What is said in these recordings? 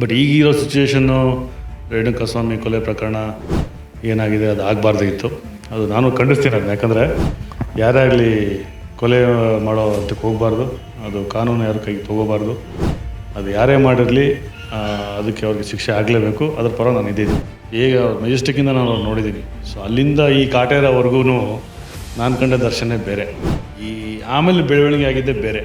But ಈಗಿರೋ situation Renukaswamy ಕೊಲೆ ಪ್ರಕರಣ ಏನಾಗಿದೆ, ಅದು ಆಗಬಾರ್ದಾಗಿತ್ತು ಅದು ನಾನು ಖಂಡಿಸ್ತೀನಿ ಅದನ್ನ. ಯಾಕಂದರೆ ಯಾರೇ ಆಗಲಿ ಕೊಲೆ ಮಾಡೋ ಅಂತಕ್ಕೆ ಹೋಗಬಾರ್ದು, ಅದು ಕಾನೂನು ಯಾರ ಕೈಗೆ ತೊಗೋಬಾರ್ದು, ಅದು ಯಾರೇ ಮಾಡಿರಲಿ ಅದಕ್ಕೆ ಅವ್ರಿಗೆ ಶಿಕ್ಷೆ ಆಗಲೇಬೇಕು. ಅದ್ರ ಪರ ನಾನು ಇದ್ದೀನಿ ಈಗ ಮೆಜೆಸ್ಟಿಕ್ಕಿಂದ ನಾನು ಅವ್ರು ನೋಡಿದ್ದೀನಿ. ಸೊ ಅಲ್ಲಿಂದ ಈ ಕಾಟೇರವರೆಗೂ ನಾನು ಕಂಡ ದರ್ಶನೇ ಬೇರೆ. ಈ ಆಮೇಲೆ ಬೆಳವಣಿಗೆ ಆಗಿದ್ದೇ ಬೇರೆ.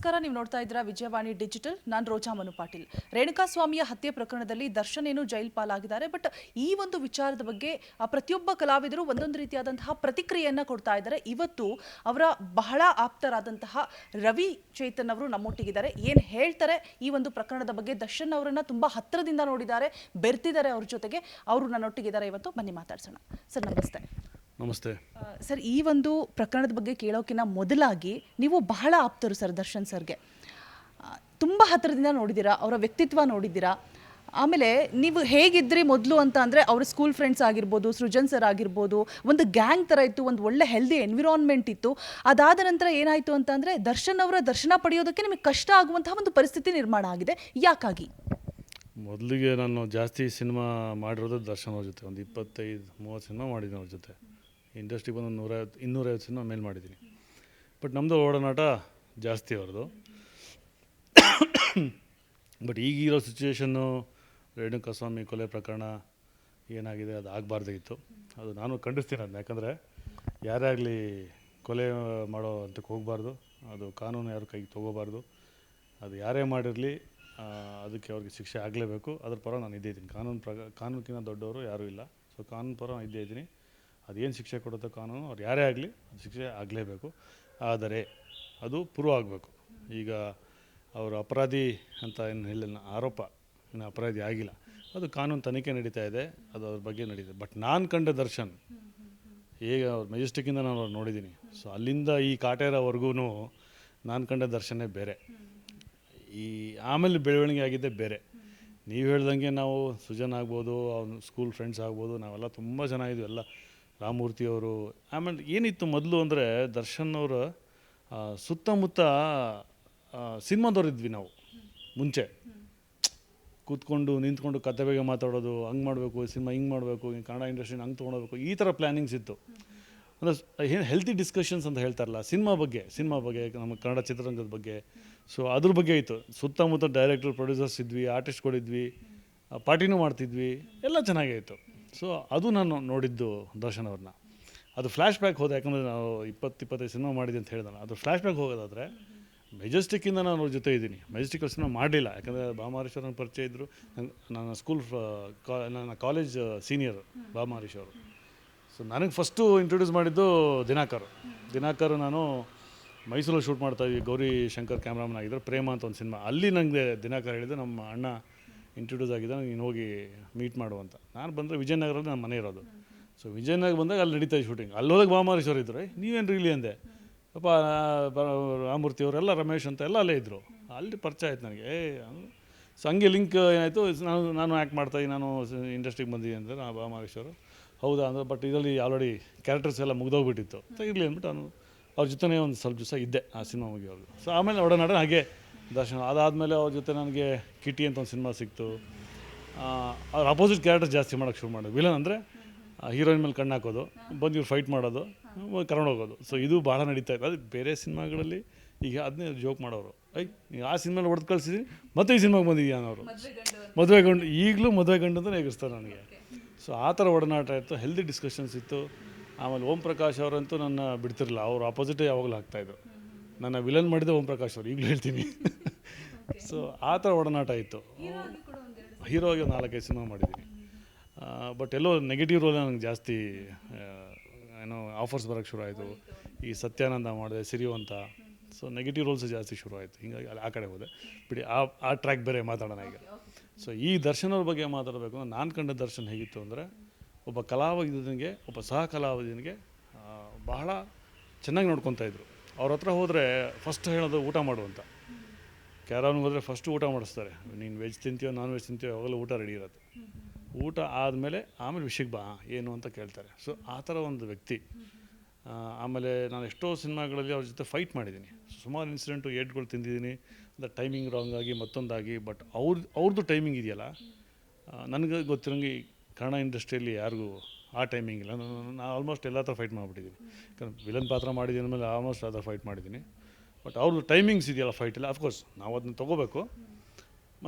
ನಮಸ್ಕಾರ, ನೀವು ನೋಡ್ತಾ ಇದ್ದೀರಾ ವಿಜಯವಾಣಿ ಡಿಜಿಟಲ್. ನಾನು ರೋಜಾ ಮನು ಪಾಟೀಲ್. ರೇಣುಕಾಸ್ವಾಮಿಯ ಹತ್ಯೆ ಪ್ರಕರಣದಲ್ಲಿ ದರ್ಶನ್ ಏನು ಜೈಲ್ ಪಾಲಾಗಿದ್ದಾರೆ ಬಟ್ ಈ ಒಂದು ವಿಚಾರದ ಬಗ್ಗೆ ಪ್ರತಿಯೊಬ್ಬ ಕಲಾವಿದರು ಒಂದೊಂದು ರೀತಿಯಾದಂತಹ ಪ್ರತಿಕ್ರಿಯೆಯನ್ನ ಕೊಡ್ತಾ ಇದ್ದಾರೆ. ಇವತ್ತು ಅವರ ಬಹಳ ಆಪ್ತರಾದಂತಹ ರವಿ ಚೇತನ್ ಅವರು ನಮ್ಮೊಟ್ಟಿಗಿದ್ದಾರೆ. ಏನು ಹೇಳ್ತಾರೆ ಈ ಒಂದು ಪ್ರಕರಣದ ಬಗ್ಗೆ ದರ್ಶನ್ ಅವರನ್ನ ತುಂಬಾ ಹತ್ತಿರದಿಂದ ನೋಡಿದ್ದಾರೆ, ಬೆರ್ತಿದ್ದಾರೆ ಅವ್ರ ಜೊತೆಗೆ. ಅವರು ನನ್ನೊಟ್ಟಿಗಿದ್ದಾರೆ. ಇವತ್ತು ಬನ್ನಿ ಮಾತಾಡ್ಸೋಣ. ಸರ್, ನಮಸ್ತೆ. ನಮಸ್ತೆ. ಸರ್ ಈ ಒಂದು ಪ್ರಕರಣದ ಬಗ್ಗೆ ಕೇಳೋಕ್ಕಿಂತ ಮೊದಲಾಗಿ ನೀವು ಬಹಳ ಆಪ್ತರು ಸರ್ ದರ್ಶನ್ ಸರ್ಗೆ. ತುಂಬ ಹತ್ತಿರದಿಂದ ನೋಡಿದ್ದೀರಾ ಅವರ ವ್ಯಕ್ತಿತ್ವ ನೋಡಿದ್ದೀರಾ? ಆಮೇಲೆ ನೀವು ಹೇಗಿದ್ರಿ ಮೊದಲು ಅಂತ ಅಂದರೆ ಅವ್ರ ಸ್ಕೂಲ್ ಫ್ರೆಂಡ್ಸ್ ಆಗಿರ್ಬೋದು ಸೃಜನ್ ಸರ್ ಆಗಿರ್ಬೋದು ಒಂದು ಗ್ಯಾಂಗ್ ಥರ ಇತ್ತು ಒಂದು ಒಳ್ಳೆ ಹೆಲ್ದಿ ಎನ್ವಿರಾನ್ಮೆಂಟ್ ಇತ್ತು. ಅದಾದ ನಂತರ ಏನಾಯಿತು ಅಂತ ಅಂದರೆ ದರ್ಶನ್ ಅವರ ದರ್ಶನ ಪಡೆಯೋದಕ್ಕೆ ನಿಮಗೆ ಕಷ್ಟ ಆಗುವಂತಹ ಒಂದು ಪರಿಸ್ಥಿತಿ ನಿರ್ಮಾಣ ಆಗಿದೆ. ಯಾಕಾಗಿ? ಮೊದಲಿಗೆ ನಾನು ಜಾಸ್ತಿ ಸಿನಿಮಾ ಮಾಡಿರೋದು ದರ್ಶನ್ ಅವ್ರ ಜೊತೆ ಒಂದು ಇಪ್ಪತ್ತೈದು ಮೂವತ್ತು ಸಿನಿಮಾ ಮಾಡಿದ್ದೀನಿ ಅವ್ರ ಜೊತೆ. ಇಂಡಸ್ಟ್ರಿಗೆ ಬಂದು ನೂರೈವತ್ತು ಇನ್ನೂರೈವತ್ತು ಸಿನಿಮಾ ಮೇಲೆ ಮಾಡಿದ್ದೀನಿ. ಬಟ್ ನಮ್ಮದು ಓಡನಾಟ ಜಾಸ್ತಿ ಅವ್ರದ್ದು. ಬಟ್ ಈಗಿರೋ ಸಿಚುವೇಶನ್ನು ರೇಣುಕಾಸ್ವಾಮಿ ಕೊಲೆ ಪ್ರಕರಣ ಏನಾಗಿದೆ ಅದು ಆಗಬಾರ್ದಾಗಿತ್ತು ಅದು ನಾನು ಖಂಡಿಸ್ತೀನಿ ಅದನ್ನ. ಯಾಕಂದರೆ ಯಾರೇ ಆಗಲಿ ಕೊಲೆ ಮಾಡೋ ಅಂತಕ್ಕೆ ಹೋಗಬಾರ್ದು. ಅದು ಕಾನೂನು ಯಾರು ಕೈಗೆ ತೊಗೋಬಾರ್ದು. ಅದು ಯಾರೇ ಮಾಡಿರಲಿ ಅದಕ್ಕೆ ಅವ್ರಿಗೆ ಶಿಕ್ಷೆ ಆಗಲೇಬೇಕು. ಅದ್ರ ಪರ ನಾನು ಇದ್ದೇ ಇದ್ದೀನಿ. ಕಾನೂನು ಪ್ರಕಾರ ಕಾನೂನಿಗಿಂತ ದೊಡ್ಡವರು ಯಾರೂ ಇಲ್ಲ. ಸೊ ಕಾನೂನು ಪರ ನಾನು ಇದ್ದೇ ಇದ್ದೀನಿ. ಅದೇನು ಶಿಕ್ಷೆ ಕೊಡುತ್ತೋ ಕಾನೂನು? ಅವ್ರು ಯಾರೇ ಆಗಲಿ ಶಿಕ್ಷೆ ಆಗಲೇಬೇಕು. ಆದರೆ ಅದು ಪ್ರೂವ್ ಆಗಬೇಕು. ಈಗ ಅವರು ಅಪರಾಧಿ ಅಂತ ಏನು ಹೇಳಿಲ್ಲ, ಆರೋಪ, ಇನ್ನು ಅಪರಾಧಿ ಆಗಿಲ್ಲ. ಅದು ಕಾನೂನು ತನಿಖೆ ನಡೀತಾ ಇದೆ, ಅದು ಅದ್ರ ಬಗ್ಗೆ ನಡೀತದೆ ಬಟ್ ನಾನು ಕಂಡ ದರ್ಶನ್, ಈಗ ಅವ್ರ ಮೆಜೆಸ್ಟಿಕ್ಕಿಂದ ನಾನು ಅವ್ರು ನೋಡಿದ್ದೀನಿ. ಸೊ ಅಲ್ಲಿಂದ ಈ ಕಾಟೇರವರೆಗೂ ನಾನು ಕಂಡ ದರ್ಶನೇ ಬೇರೆ. ಈ ಆಮೇಲೆ ಬೆಳವಣಿಗೆ ಆಗಿದ್ದೆ ಬೇರೆ. ನೀವು ಹೇಳ್ದಂಗೆ ನಾವು ಸುಜನ್ ಆಗ್ಬೋದು, ಅವ್ನ ಸ್ಕೂಲ್ ಫ್ರೆಂಡ್ಸ್ ಆಗ್ಬೋದು, ನಾವೆಲ್ಲ ತುಂಬ ಚೆನ್ನಾಗಿದ್ವಿ ಎಲ್ಲ ರಾಮಮೂರ್ತಿ ಅವರು, ಆಮೇಲೆ ಏನಿತ್ತು ಮೊದಲು ಅಂದರೆ ದರ್ಶನ್ ಅವರು ಸುತ್ತಮುತ್ತ ಸಿನಿಮಾದವ್ರಿದ್ವಿ ನಾವು ಮುಂಚೆ. ಕೂತ್ಕೊಂಡು, ನಿಂತ್ಕೊಂಡು ಕತೆ ಬಗ್ಗೆ ಮಾತಾಡೋದು, ಹಂಗೆ ಮಾಡಬೇಕು ಸಿನಿಮಾ ಹಿಂಗೆ ಮಾಡಬೇಕು ಹಿಂಗೆ ಕನ್ನಡ ಇಂಡಸ್ಟ್ರಿನ ಹಂಗೆ ತೊಗೊಳ್ಬೇಕು ಈ ಥರ ಪ್ಲ್ಯಾನಿಂಗ್ಸ್ ಇತ್ತು. ಅಂದರೆ ಏನು ಹೆಲ್ತಿ ಡಿಸ್ಕಷನ್ಸ್ ಅಂತ ಹೇಳ್ತಾರಲ್ಲ, ಸಿನಿಮಾ ಬಗ್ಗೆ ಸಿನಿಮಾ ಬಗ್ಗೆ, ನಮ್ಮ ಕನ್ನಡ ಚಿತ್ರರಂಗದ ಬಗ್ಗೆ. ಸೊ ಅದ್ರ ಬಗ್ಗೆ ಇತ್ತು. ಸುತ್ತಮುತ್ತ ಡೈರೆಕ್ಟರ್ ಪ್ರೊಡ್ಯೂಸರ್ಸ್ ಇದ್ವಿ ಆರ್ಟಿಸ್ಟ್ಗಳಿದ್ವಿ ಪಾರ್ಟಿನೂ ಮಾಡ್ತಿದ್ವಿ, ಎಲ್ಲ ಚೆನ್ನಾಗೇ ಇತ್ತು. ಸೊ ಅದು ನಾನು ನೋಡಿದ್ದು ದರ್ಶನ್ ಅವ್ರನ್ನ ಅದು ಫ್ಲ್ಯಾಶ್ ಬ್ಯಾಕ್ ಹೋದೆ, ಯಾಕಂದರೆ ನಾವು ಇಪ್ಪತ್ತು ಇಪ್ಪತ್ತೈದು ಸಿನಿಮಾ ಮಾಡಿದೆ ಅಂತ ಹೇಳಿದಲ್ಲ ಅದು ಫ್ಲ್ಯಾಶ್ ಬ್ಯಾಕ್ ಹೋಗೋದಾದರೆ ಮೆಜೆಸ್ಟಿಕ್ಕಿಂದ ನಾನು ಅವ್ರ ಜೊತೆ ಇದ್ದೀನಿ. ಮೆಜೆಸ್ಟಿಕ್ ಸಿನಿಮಾ ಮಾಡಲಿಲ್ಲ, ಯಾಕಂದರೆ ನನ್ನ ಪರಿಚಯ ಇದ್ದರು ನಂಗೆ ನನ್ನ ಸ್ಕೂಲ್ ಕಾ, ನನ್ನ ಕಾಲೇಜ್ ಸೀನಿಯರ್ ಭಾಮಾರೀಶ್ ಅವರು ಸೊ ನನಗೆ ಫಸ್ಟು ಇಂಟ್ರೊಡ್ಯೂಸ್ ಮಾಡಿದ್ದು ದಿನಾಕರ್. ದಿನಾಕರ್ ನಾನು ಮೈಸೂರಲ್ಲಿ ಶೂಟ್ ಮಾಡ್ತಾ ಇದ್ವಿ. ಗೌರಿ ಶಂಕರ್ ಕ್ಯಾಮ್ರಾಮನ್ ಆಗಿದ್ದರು ಪ್ರೇಮ ಅಂತ ಒಂದು ಸಿನಿಮಾ. ಅಲ್ಲಿ ನನಗೆ ದಿನಾಕರ್ ಹೇಳಿದ್ದು ನಮ್ಮ ಅಣ್ಣ ಇಂಟ್ರೊಡ್ಯೂಸ್ ಆಗಿದ್ದ ನೀನು ಹೋಗಿ ಮೀಟ್ ಮಾಡು ಅಂತ ನಾನು ಬಂದರೆ ವಿಜಯನಗರಲ್ಲಿ ನನ್ನ ಮನೆ ಇರೋದು. ಸೊ ವಿಜಯನಗರ ಬಂದಾಗ ಅಲ್ಲಿ ನಡೀತಾ ಶೂಟಿಂಗ್ ಅಲ್ಲಿ ಹೋದಾಗ ಭಾಮಾರೀಶ್ವರ್ ಇದ್ದರು ನೀವೇನು ರೀಲಿ ಅಂದೆ? ಅಪ್ಪ ರಾಮೂರ್ತಿ ಅವರೆಲ್ಲ, ರಮೇಶ್ ಅಂತ ಎಲ್ಲ ಅಲ್ಲೇ ಇದ್ದರು ಅಲ್ಲಿ ಪರಿಚಯ ಆಯ್ತು ನನಗೆ. ಏ ಸೊ ಹಂಗೆ ಲಿಂಕ್ ಏನಾಯಿತು? ನಾನು ನಾನು ಆ್ಯಕ್ಟ್ ಮಾಡ್ತಾಯಿದ್ದೀನಿ ನಾನು ಇಂಡಸ್ಟ್ರಿಗೆ ಬಂದಿದ್ದೀನಿ ಅಂತ ನಾನು ಭಾಮಾರೀಶ್ವರು ಹೌದಾ ಅಂದರೆ ಬಟ್ ಇದರಲ್ಲಿ ಆಲ್ರೆಡಿ ಕ್ಯಾರೆಕ್ಟರ್ಸ್ ಎಲ್ಲ ಮುಗ್ದೋಗ್ಬಿಟ್ಟಿತ್ತು. ಇರಲಿ ಅಂದ್ಬಿಟ್ಟು ನಾನು, ಅವ್ರ ಜೊತೆನೇ ಒಂದು ಸ್ವಲ್ಪ ದಿವಸ ಇದ್ದೆ ಆ ಸಿನಿಮಾ ಮುಗಿಯೋದು ಸೊ ಆಮೇಲೆ ಒಡನಾಡ ಹಾಗೆ ದರ್ಶನ ಅದಾದಮೇಲೆ ಅವ್ರ ಜೊತೆ ನನಗೆ ಕಿಟಿ ಅಂತ ಒಂದು ಸಿನಿಮಾ ಸಿಕ್ತು. ಅವ್ರ ಅಪೋಸಿಟ್ ಕ್ಯಾರೆಕ್ಟರ್ಸ್ ಜಾಸ್ತಿ ಮಾಡೋಕ್ಕೆ ಶುರು ಮಾಡೋದು ವಿಲನ್ ಅಂದರೆ ಹೀರೋಯಿನ್ ಮೇಲೆ ಕಣ್ಣು ಹಾಕೋದು ಬಂದು ಇವ್ರು ಫೈಟ್ ಮಾಡೋದು ಕರ್ಕೊಂಡು ಹೋಗೋದು. ಸೊ ಇದು ಭಾಳ ನಡೀತಾ ಇತ್ತು ಅದು ಬೇರೆ ಸಿನಿಮಾಗಳಲ್ಲಿ ಈಗ ಅದನ್ನೇ ಜೋಕ್ ಮಾಡೋರು. ಐ ನೀವು ಆ ಸಿನಿಮಾನ ಹೊಡೆದು ಕಳಿಸಿದ್ದೀನಿ ಮತ್ತೆ ಈ ಸಿನಿಮಾಗೆ ಬಂದಿದ್ಯಾ ಅವರು. ಮದುವೆ ಗಂಡು ಈಗಲೂ ಮದುವೆ ಗಂಡು ಅಂತಲೇ ಎಗರಿಸ್ತಾರೆ ನನಗೆ. ಸೊ ಆ ಥರ ಒಡನಾಟ ಇತ್ತು ಹೆಲ್ದಿ ಡಿಸ್ಕಷನ್ಸ್ ಇತ್ತು. ಆಮೇಲೆ ಓಂ ಪ್ರಕಾಶ್ ಅವರಂತೂ ನನ್ನ ಬಿಡ್ತಿರಲಿಲ್ಲ. ಅವರು ಅಪೋಸಿಟೇ ಯಾವಾಗಲೂ ಆಗ್ತಾಯಿದ್ರು ನನ್ನ ವಿಲನ್ ಮಾಡಿದ ಓಂ ಪ್ರಕಾಶ್ ಅವರು ಈಗಲೂ ಹೇಳ್ತೀನಿ. ಸೊ ಆ ಥರ ಒಡನಾಟ ಇತ್ತು ಹೀರೋ ಆಗಿ ನಾಲ್ಕೈದು ಸಿನಿಮಾ ಮಾಡಿದ್ದೀನಿ ಬಟ್ ಎಲ್ಲೋ ನೆಗೆಟಿವ್ ರೋಲ್ ನನಗೆ ಜಾಸ್ತಿ ಏನೋ ಆಫರ್ಸ್ ಬರೋಕ್ಕೆ ಶುರು ಆಯಿತು. ಈ ಸತ್ಯಾನಂದ ಮಾಡಿದೆ ಸಿರಿವಂತ ಸೊ ನೆಗೆಟಿವ್ ರೋಲ್ಸ್ ಜಾಸ್ತಿ ಶುರು ಆಯಿತು. ಹಿಂಗಾಗಿ ಅಲ್ಲಿ ಆ ಕಡೆ ಹೋದೆ. ಬಿಡಿ ಆ ಆ ಟ್ರ್ಯಾಕ್ ಬೇರೆ ಮಾತಾಡೋಣ ಈಗ. ಸೊ ಈ ದರ್ಶನದ ಬಗ್ಗೆ ಮಾತಾಡಬೇಕು ಅಂದರೆ ನಾನು ಕಂಡ ದರ್ಶನ್ ಹೇಗಿತ್ತು ಅಂದರೆ ಒಬ್ಬ ಕಲಾವಿದನಿಗೆ ಒಬ್ಬ ಸಹ ಕಲಾವಿದನಿಗೆ ಬಹಳ ಚೆನ್ನಾಗಿ ನೋಡ್ಕೊತಾ ಇದ್ರು. ಅವ್ರ ಹತ್ರ ಹೋದರೆ ಫಸ್ಟ್ ಹೇಳೋದು ಊಟ ಮಾಡು ಅಂತ. ಕ್ಯಾರವ್ನಿಗೆ ಹೋದರೆ ಫಸ್ಟ್ ಊಟ ಮಾಡಿಸ್ತಾರೆ. ನೀನು ವೆಜ್ ತಿಂತೀಯೋ ನಾನ್ ವೆಜ್ ತಿಂತೀಯೋ, ಯಾವಾಗಲೂ ಊಟ ರೆಡಿ ಇರುತ್ತೆ. ಊಟ ಆದಮೇಲೆ ಆಮೇಲೆ ವಿಷಯಕ್ಕೆ ಬಾ, ಏನು ಅಂತ ಕೇಳ್ತಾರೆ. ಸೊ ಆ ಥರ ಒಂದು ವ್ಯಕ್ತಿ. ಆಮೇಲೆ ನಾನು ಎಷ್ಟೋ ಸಿನಿಮಾಗಳಲ್ಲಿ ಅವ್ರ ಜೊತೆ ಫೈಟ್ ಮಾಡಿದ್ದೀನಿ. ಸುಮಾರು ಇನ್ಸಿಡೆಂಟು ಏಟ್ಗಳು ತಿಂದಿದ್ದೀನಿ. ದ ಟೈಮಿಂಗ್ ರಾಂಗ್ ಆಗಿ, ಮತ್ತೊಂದಾಗಿ ಬಟ್ ಅವ್ರ ಅವ್ರದ್ದು ಟೈಮಿಂಗ್ ಇದೆಯಲ್ಲ ನನಗೆ ಗೊತ್ತಿರೋಂಗೆ ಕನ್ನಡ ಇಂಡಸ್ಟ್ರಿಯಲ್ಲಿ ಯಾರಿಗೂ ಆ ಟೈಮಿಂಗ್ ಇಲ್ಲ. ನಾನು ಆಲ್ಮೋಸ್ಟ್ ಎಲ್ಲ ಥರ ಫೈಟ್ ಮಾಡಿಬಿಟ್ಟಿದ್ದೀನಿ. ಯಾಕಂದ್ರೆ ವಿಲನ್ ಪಾತ್ರ ಮಾಡಿದ್ದೀನಿ ಅಂದಮೇಲೆ ಆಲ್ಮೋಸ್ಟ್ ಆ ಫೈಟ್ ಮಾಡಿದ್ದೀನಿ. ಬಟ್ ಅವ್ರದ್ದು ಟೈಮಿಂಗ್ಸ್ ಇದೆಯಲ್ಲ ಫೈಟಲ್ಲಿ ಅಫ್ಕೋರ್ಸ್ ನಾವು ಅದನ್ನ ತೊಗೋಬೇಕು.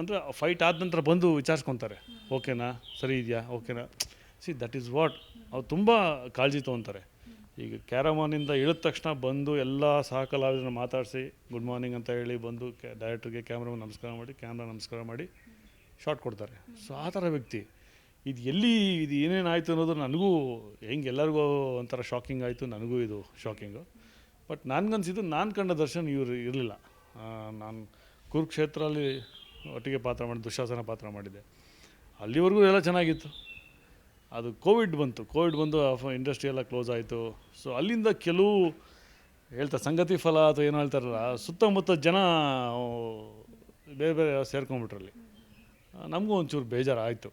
ಅಂದರೆ ಫೈಟ್ ಆದ ನಂತರ ಬಂದು ವಿಚಾರಿಸ್ಕೊತಾರೆ. ಓಕೆನಾ ಸರಿ ಇದೆಯಾ? ಓಕೆನಾ ಸಿ ದಟ್ ಈಸ್ ವಾಟ್ ಅವ್ರು ತುಂಬ ಕಾಳಜಿ ತೊಗೊತಾರೆ. ಈಗ ಕ್ಯಾರಮಾನಿಂದ ಇಳಿದ ತಕ್ಷಣ ಬಂದು ಎಲ್ಲ ಸಹಕಲಾವಿದರನ್ನ ಮಾತಾಡಿಸಿ ಗುಡ್ ಮಾರ್ನಿಂಗ್ ಅಂತ ಹೇಳಿ ಬಂದು ಕ್ಯಾ ಡೈರೆಕ್ಟ್ರಿಗೆ ಕ್ಯಾಮ್ರಾಮನ್ ನಮಸ್ಕಾರ ಮಾಡಿ ಕ್ಯಾಮ್ರಾ ನಮಸ್ಕಾರ ಮಾಡಿ ಶಾರ್ಟ್ ಕೊಡ್ತಾರೆ. ಸೊ ಆ ಥರ ವ್ಯಕ್ತಿ. ಇದು ಎಲ್ಲಿ ಇದು ಏನೇನಾಯಿತು ಅನ್ನೋದು ನನಗೂ ಹೆಂಗೆ ಎಲ್ಲರಿಗೂ ಒಂಥರ ಶಾಕಿಂಗ್ ಆಯಿತು, ನನಗೂ ಇದು ಶಾಕಿಂಗು ಬಟ್ ನನಗನ್ಸಿದ್ದು ನಾನು ಕಂಡ ದರ್ಶನ ಇವರು ಇರಲಿಲ್ಲ. ನಾನು ಕುರುಕ್ಷೇತ್ರಲ್ಲಿ ಒಟ್ಟಿಗೆ ಪಾತ್ರ ಮಾಡಿ, ದುಶಾಸನ ಪಾತ್ರ ಮಾಡಿದ್ದೆ. ಅಲ್ಲಿವರೆಗೂ ಎಲ್ಲ ಚೆನ್ನಾಗಿತ್ತು. ಅದು ಕೋವಿಡ್ ಬಂತು. ಕೋವಿಡ್ ಬಂದು ಇಂಡಸ್ಟ್ರಿ ಎಲ್ಲ ಕ್ಲೋಸ್ ಆಯಿತು. ಸೊ ಅಲ್ಲಿಂದ ಕೆಲವು ಹೇಳ್ತಾರೆ ಸಂಗತಿ ಫಲ ಅಥವಾ ಏನು ಹೇಳ್ತಾರಲ್ಲ, ಸುತ್ತಮುತ್ತ ಜನ ಬೇರೆ ಬೇರೆ ಸೇರ್ಕೊಂಬಿಟ್ರಲ್ಲಿ ನಮಗೂ ಒಂಚೂರು ಬೇಜಾರಾಯಿತು.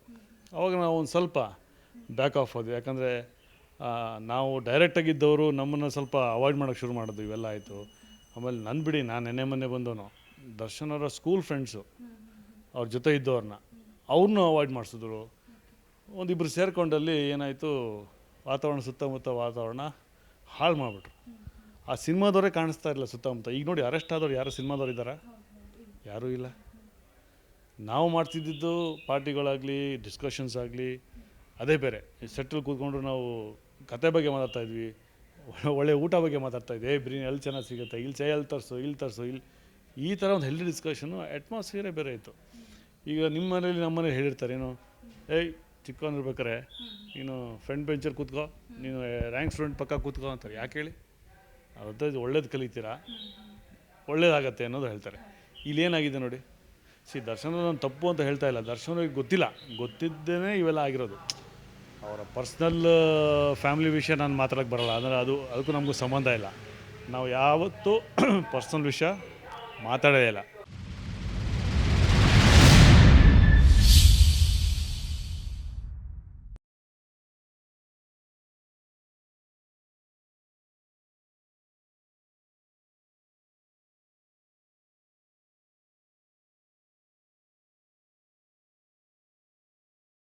ಅವಾಗ ನಾವು ಒಂದು ಸ್ವಲ್ಪ ಬ್ಯಾಕ್ ಆಫ್ ಹೋದ್ವಿ. ಯಾಕಂದರೆ ನಾವು ಡೈರೆಕ್ಟಾಗಿದ್ದವರು ನಮ್ಮನ್ನು ಸ್ವಲ್ಪ ಅವಾಯ್ಡ್ ಮಾಡೋಕ್ಕೆ ಶುರು ಮಾಡೋದು ಇವೆಲ್ಲ ಆಯಿತು. ಆಮೇಲೆ ನನ್ನ ಬಿಡಿ, ನಾನು ನೆನ್ನೆ ಮೊನ್ನೆ ಬಂದವನು. ದರ್ಶನ್ ಅವರ ಸ್ಕೂಲ್ ಫ್ರೆಂಡ್ಸು ಅವ್ರ ಜೊತೆ ಇದ್ದವ್ರನ್ನ ಅವ್ರನ್ನೂ ಅವಾಯ್ಡ್ ಮಾಡಿಸಿದ್ರು. ಒಂದಿಬ್ಬರು ಸೇರ್ಕೊಂಡಲ್ಲಿ ಏನಾಯಿತು, ವಾತಾವರಣ ಸುತ್ತಮುತ್ತ ವಾತಾವರಣ ಹಾಳು ಮಾಡಿಬಿಟ್ರು. ಆ ಸಿನಿಮಾದವರೇ ಕಾಣಿಸ್ತಾ ಇರಲಿಲ್ಲ ಸುತ್ತಮುತ್ತ. ಈಗ ನೋಡಿ ಅರೆಸ್ಟ್ ಆದವ್ರು ಯಾರು? ಸಿನಿಮಾದವ್ರು ಇದ್ದಾರಾ? ಯಾರೂ ಇಲ್ಲ. ನಾವು ಮಾಡ್ತಿದ್ದಿದ್ದು ಪಾರ್ಟಿಗಳಾಗಲಿ ಡಿಸ್ಕಷನ್ಸ್ ಆಗಲಿ, ಅದೇ ಬೇರೆ. ಸೆಟ್ಲ್ ಕೂತ್ಕೊಂಡು ನಾವು ಕತೆ ಬಗ್ಗೆ ಮಾತಾಡ್ತಾ ಇದ್ವಿ, ಒಳ್ಳೆ- ಊಟ ಬಗ್ಗೆ ಮಾತಾಡ್ತಾ ಇದ್ವಿ. ಏ ಬಿರಿಯಾನಿ ಎಲ್ಲಿ ಚೆನ್ನಾಗಿ ಸಿಗುತ್ತೆ? ಇಲ್ಲಿ ಚೈ ಅಲ್ಲಿ ತರಿಸು ಇಲ್ಲಿ ತರಿಸು ಇಲ್ಲಿ ಈ ಥರ ಒಂದು ಹೆಲ್ದಿ ಡಿಸ್ಕಷನು ಅಟ್ಮಾಸ್ಫಿಯರೇ ಬೇರೆ ಇತ್ತು. ಈಗ ನಿಮ್ಮ ಮನೇಲಿ ನಮ್ಮ ಮನೇಲಿ ಹೇಳಿರ್ತಾರೆ, ಏನು, ಏಯ್, ಚಿಕ್ಕವನಿರ್ಬೇಕಾರೆ, ನೀನು ಫ್ರೆಂಡ್ ಬೆಂಚರ್ ಕೂತ್ಕೋ, ನೀನು ರ್ಯಾಂಕ್ ಸ್ಟೂಡೆಂಟ್ ಪಕ್ಕ ಕೂತ್ಕೋ ಅಂತಾರೆ. ಯಾಕೆ ಹೇಳಿ? ಅದು ಒಳ್ಳೇದು ಕಲಿತೀರಾ? ಒಳ್ಳೇದಾಗತ್ತೆ ಅನ್ನೋದು ಹೇಳ್ತಾರೆ. ಇಲ್ಲಿ ಏನಾಗಿದೆ ನೋಡಿ? ಸಿ ದರ್ಶನ ನಾನು ತಪ್ಪು ಅಂತ ಹೇಳ್ತಾ ಇಲ್ಲ. ದರ್ಶನವ್ರಿಗೆ ಗೊತ್ತಿಲ್ಲ. ಗೊತ್ತಿದ್ದೇನೆ ಇವೆಲ್ಲ ಆಗಿರೋದು. ಅವರ ಪರ್ಸ್ನಲ್ ಫ್ಯಾಮಿಲಿ ವಿಷಯ ನಾನು ಮಾತಾಡೋಕ್ಕೆ ಬರಲ್ಲ. ಅಂದರೆ ಅದು, ಅದಕ್ಕೂ ನಮಗೂ ಸಂಬಂಧ ಇಲ್ಲ. ನಾವು ಯಾವತ್ತೂ ಪರ್ಸ್ನಲ್ ವಿಷಯ ಮಾತಾಡೋದೇ ಇಲ್ಲ.